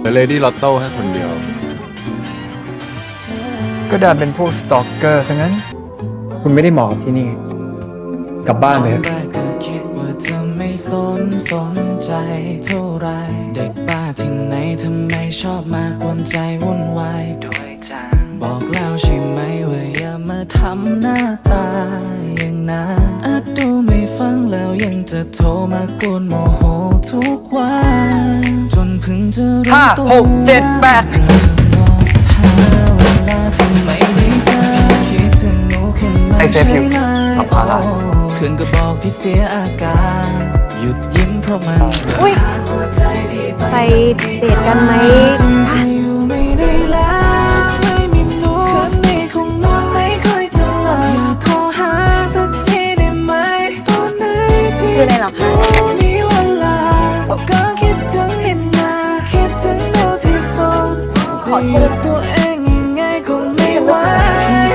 แต่เลดี้ลอตโต้แค่คนเดียว ก็ดันเป็นพวกสตอกเกอร์ซะงั้น คุณไม่ได้เหมาะกับที่นี่ กลับบ้านไปเถอะ ตอแรกก็คิดว่าเธอไม่สนสนใจเท่าไร เด็กบ้าที่ไหนทำไมชอบมากวนใจวุ่นวายด้วยจังบอกแล้วใช่ไหมว่าอย่ามาทำหน้าตาอย่างนั้นอาจดูไม่ฟังแล้วยังจะโทรมากวนโมโหทุกวันจนเพิ่งจะรู้ ห้าตัวหกเจ็ดแปดเริ่มมองหาเวลาที่ไม่ได้เจอคิดถึงหนูขึ้นมาไอ้เซฟอยู่ใช่ไหมสัมภาระเพื่อนก็บอกพี่เสียอาการหยุดยิ้มเพราะมันอุ๊ยหัวใจพี่ไปไปเดทกันไหมจะอยู่ไม่ได้แล้วไม่มีหนูคืนนี้คงนอนไม่ค่อยจะหลับอยากขอหาสักทีได้ไหมตอนไหนที่คืออะไรเหรอคะ จะหยุดตัวเองยังไงก็ไม่ไหว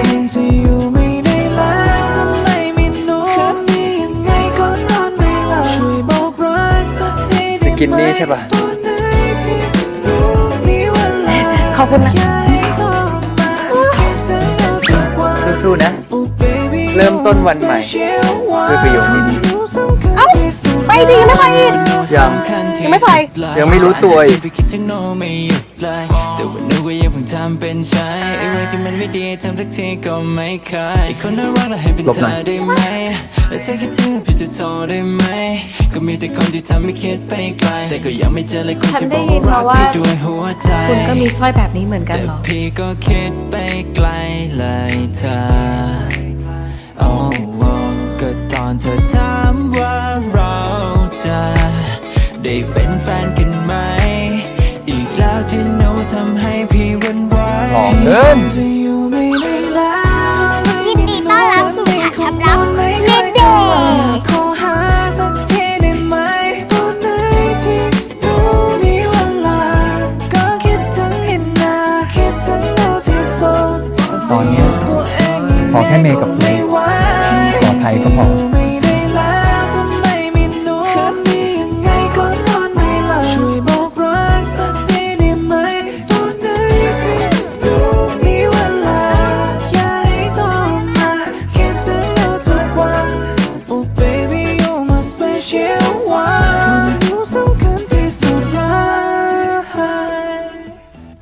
คงจะอยู่ไม่ได้แล้วถ้าไม่มีหนูคืนนี้ยังไงก็นอนไม่หลับช่วยบอกรักสักทีได้ไหมจะกินนี่ใช่ปะตอนไหนที่หนูมีเวลาขอบคุณนะอย่าให้ทรมานคิดถึงหนูทุกวันสู้ๆนะ Oh baby เริ่มต้นวันใหม่ด้วยประโยคดีเอ้า ไปดีไม่ไปอีก ยัง ยังไม่ไป ยังไม่รู้ตัวอีกไปคิดถึงโนไม่หยุดเลยแต่ว่านึกว่ายังเพิ่งทำเป็นใช้ไอ้เรื่องที่มันไม่ดีทำสักทีก็ไม่เคยไอ้คนน่ารักแล้วให้เป็นหลบเธหน่ออยได้ไหมและเธอคิดถึงพี่จะโทรได้ไหม ก็มีแต่คนที่ทำให้คิดไปไกล แต่ก็ยังไม่เจอเลยคนฉันที่ได้บอกยินว่ารัมากว่าพี่ด้วยหัวใจคุณก็มีสร้อยแบบนี้เหมือนกันเหรอแต่พี่ก็คิดไปไกลเลยเธอ ได้เป็นแฟนกันไหม อีกแล้วที่หนูทำให้พี่หวันไหวหอมเกิน จะอยู่ไม่ได้แล้วยินดีต้อนรับสู่ฐานรับเล่นเดทขอหาสักทีได้ไหมตอนไหนที่หนูมีเวลา ก็คิดถึงนิดนาคิดถึงหนูที่สุดตอนเนี้ยตัวเองขอแค่เมย์กับเมย์ไม่ไหวขอไทยก็พอจะยู่ one.